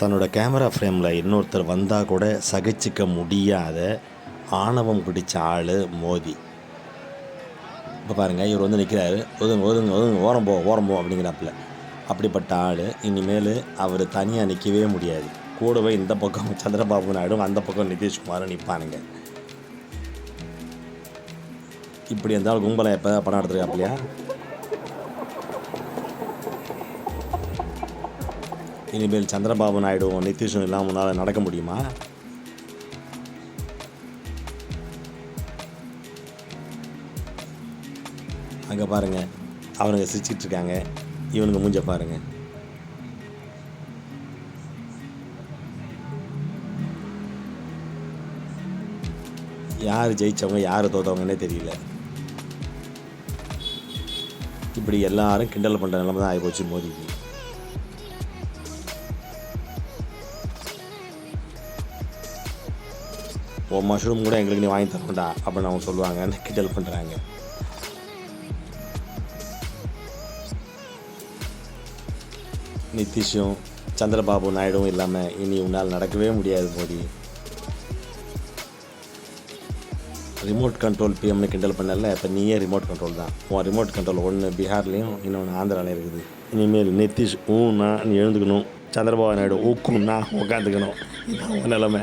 தன்னோட கேமரா ஃப்ரேமில் இன்னொருத்தர் வந்தால் கூட சகிச்சிக்க முடியாத ஆணவம் பிடிச்ச ஆள் மோதி. இப்போ பாருங்கள் இவர் வந்து நிற்கிறாரு ஒதுங்க ஒதுங்க ஒதுங்க ஓரம் போ ஓரம் போ அப்படிங்கிறாப்புல. அப்படிப்பட்ட ஆள் இனிமேல் அவர் தனியாக நிற்கவே முடியாது. கூடவே இந்த பக்கம் சந்திரபாபு நாயுடும் அந்த பக்கம் நிதிஷ்குமாரும் நிற்பானுங்க இப்படி இருந்தாலும் கும்பலை எப்போ படம் எடுத்துருக்காப்லையா இனிமேல் சந்திரபாபு நாயுடுவும் நிதிஷும் இல்லாமல் உன்னால் நடக்க முடியுமா? அங்கே பாருங்க. அவனுங்க சிரிச்சிட்டு இருக்காங்க. இவனுங்க மூஞ்ச பாருங்க. யார் ஜெயித்தவங்க யார் தோத்தவங்கன்னே தெரியல. இப்படி எல்லாரும் கிண்டல் பண்ணுற நிலமை தான் ஆகிப்போச்சு மோதிக்கு. ஓ மஷ்ரூம் கூட எங்களுக்கு நீ வாங்கி தரணும்டா அப்படின்னு அவங்க சொல்லுவாங்க. கிண்டல் பண்ணுறாங்க நிதிஷும் சந்திரபாபு நாயுடும் இல்லாமல் இனி உன்னால் நடக்கவே முடியாது மோடி ரிமோட் கண்ட்ரோல் பிஎம்னு கிண்டல் பண்ணல இப்போ நீயே ரிமோட் கண்ட்ரோல் தான். உன் ரிமோட் கண்ட்ரோல் ஒன்று பீகார்லேயும் இன்னொன்று ஆந்திராலையும் இருக்குது. இனிமேல் நிதிஷ் ஊன்னா நீ எழுந்துக்கணும். சந்திரபாபு நாயுடு ஊக்குன்னா உட்காந்துக்கணும் இதான் உன் நிலமை.